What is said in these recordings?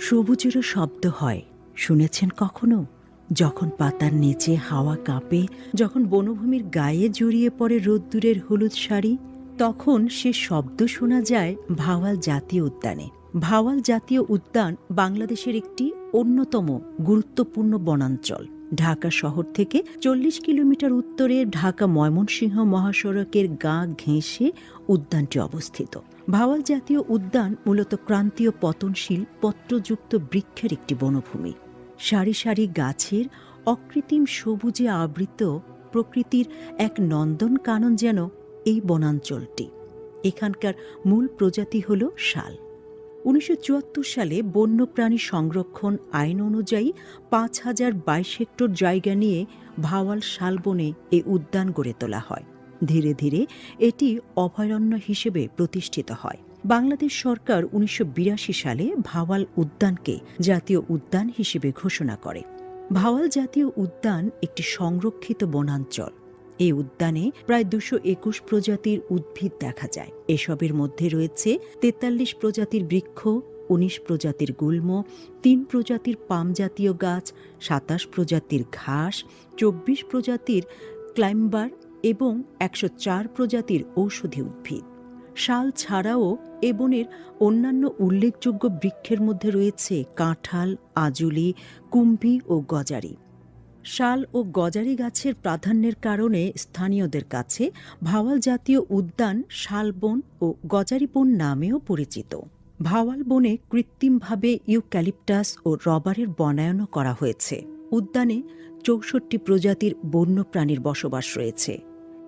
সবুজেরও শব্দ হয়। শুনেছেন কখনো? যখন পাতার নিচে হাওয়া কাঁপে, যখন বনভূমির গায়ে জড়িয়ে পড়ে রোদ্দুরের হলুদ শাড়ি, তখন সে শব্দ শোনা যায় ভাওয়াল জাতীয় উদ্যানে। ভাওয়াল জাতীয় উদ্যান বাংলাদেশের একটি অন্যতম গুরুত্বপূর্ণ বনাঞ্চল। ঢাকা শহর থেকে চল্লিশ কিলোমিটার উত্তরে ঢাকা ময়মনসিংহ মহাসড়কের গা ঘেঁষে উদ্যানটি অবস্থিত। ভাওয়াল জাতীয় উদ্যান মূলত ক্রান্তীয় পতনশীল, পত্রযুক্ত বৃক্ষের একটি বনভূমি। সারি সারি গাছের অকৃত্রিম সবুজে আবৃত প্রকৃতির এক নন্দন কানন যেন এই বনাঞ্চলটি। এখানকার মূল প্রজাতি হল শাল। উনিশশো চুয়াত্তর সালে বন্যপ্রাণী সংরক্ষণ আইন অনুযায়ী পাঁচ হাজার বাইশ হেক্টর জায়গা নিয়ে ভাওয়াল শালবনে এই উদ্যান গড়ে তোলা হয়। ধীরে ধীরে এটি অভয়ারণ্য হিসেবে প্রতিষ্ঠিত হয়। বাংলাদেশ সরকার উনিশশো বিরাশি সালে ভাওয়াল উদ্যানকে জাতীয় উদ্যান হিসেবে ঘোষণা করে। ভাওয়াল জাতীয় উদ্যান একটি সংরক্ষিত বনাঞ্চল। এই উদ্যানে প্রায় দুশো একুশ প্রজাতির উদ্ভিদ দেখা যায়। এসবের মধ্যে রয়েছে তেতাল্লিশ প্রজাতির বৃক্ষ, উনিশ প্রজাতির গুল্ম, তিন প্রজাতির পাম জাতীয় গাছ, সাতাশ প্রজাতির ঘাস, চব্বিশ প্রজাতির ক্লাইম্বার এবং একশো চার প্রজাতির ঔষধি উদ্ভিদ। শাল ছাড়াও এ বনের অন্যান্য উল্লেখযোগ্য বৃক্ষের মধ্যে রয়েছে কাঁঠাল, আজুলি, কুম্ভি ও গজারি। শাল ও গজারি গাছের প্রাধান্যের কারণে স্থানীয়দের কাছে ভাওয়াল জাতীয় উদ্যান, শালবন ও গজারি বন নামেও পরিচিত। ভাওয়াল বনে কৃত্রিমভাবে ইউক্যালিপটাস ও রবারের বনায়নও করা হয়েছে। উদ্যানে চৌষট্টি প্রজাতির বন্যপ্রাণীর বসবাস রয়েছে।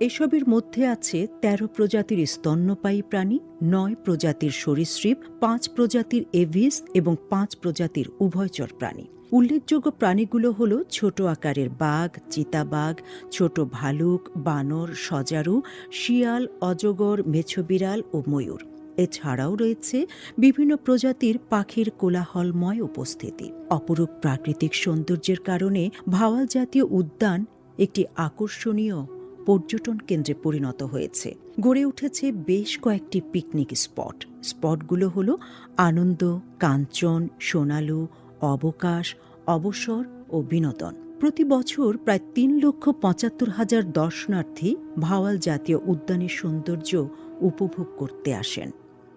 এসবের মধ্যে আছে ১৩ প্রজাতির স্তন্যপায়ী প্রাণী, নয় প্রজাতির সরীসৃপ, পাঁচ প্রজাতির এভিস এবং পাঁচ প্রজাতির উভয়চর প্রাণী। উল্লেখযোগ্য প্রাণীগুলো হল ছোট আকারের বাঘ, চিতাবাঘ, ছোট ভালুক, বানর, সজারু, শিয়াল, অজগর মেছবিড়াল ও ময়ূর। এছাড়াও রয়েছে বিভিন্ন প্রজাতির পাখির কোলাহলময় উপস্থিতি। অপরূপ প্রাকৃতিক সৌন্দর্যের কারণে ভাওয়াল জাতীয় উদ্যান একটি আকর্ষণীয় পর্যটন কেন্দ্রে পরিণত হয়েছে। গড়ে উঠেছে বেশ কয়েকটি পিকনিক স্পট। স্পটগুলো হল আনন্দ, কাঞ্চন, সোনালু, অবকাশ, অবসর ও বিনোদন। প্রতি বছর প্রায় তিন লক্ষ পঁচাত্তর হাজার দর্শনার্থী ভাওয়াল জাতীয় উদ্যানের সৌন্দর্য উপভোগ করতে আসেন।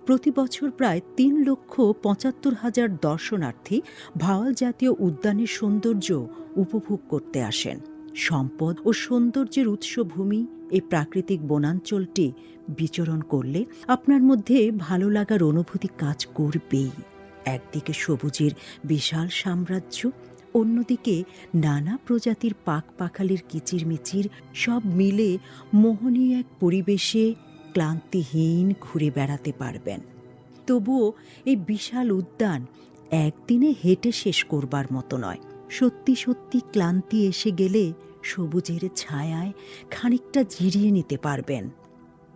প্রতি বছর প্রায় তিন লক্ষ পঁচাত্তর হাজার দর্শনার্থী ভাওয়াল জাতীয় উদ্যানের সৌন্দর্য উপভোগ করতে আসেন। সম্পদ ও সৌন্দর্যের উৎসভূমি এই প্রাকৃতিক বনাঞ্চলটি বিচরণ করলে আপনার মধ্যে ভালো লাগার অনুভূতি কাজ করবেই। একদিকে সবুজের বিশাল সাম্রাজ্য, অন্যদিকে নানা প্রজাতির পাক পাখালির কিচিরমিচির, সব মিলে মোহনীয় এক পরিবেশে ক্লান্তিহীন ঘুরে বেড়াতে পারবেন। তবুও এই বিশাল উদ্যান একদিনে হেঁটে শেষ করবার মতো নয়। সত্যি সত্যি ক্লান্তি এসে গেলে সবুজের ছায়ায় খানিকটা জিরিয়ে নিতে পারবেন।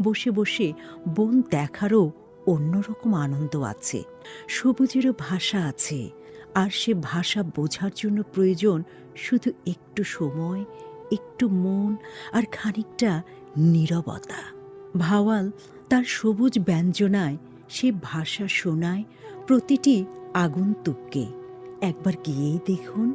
বসে বসে বন দেখারও অন্যরকম আনন্দ আছে। সবুজেরও ভাষা আছে। আর সে ভাষা বোঝার জন্য প্রয়োজন শুধু একটু সময়, একটু মন আর খানিকটা নীরবতা। ভাওয়াল তার সবুজ ব্যঞ্জনায় সে ভাষা শোনায় প্রতিটি আগন্তুককে। একবার গিয়েই দেখুন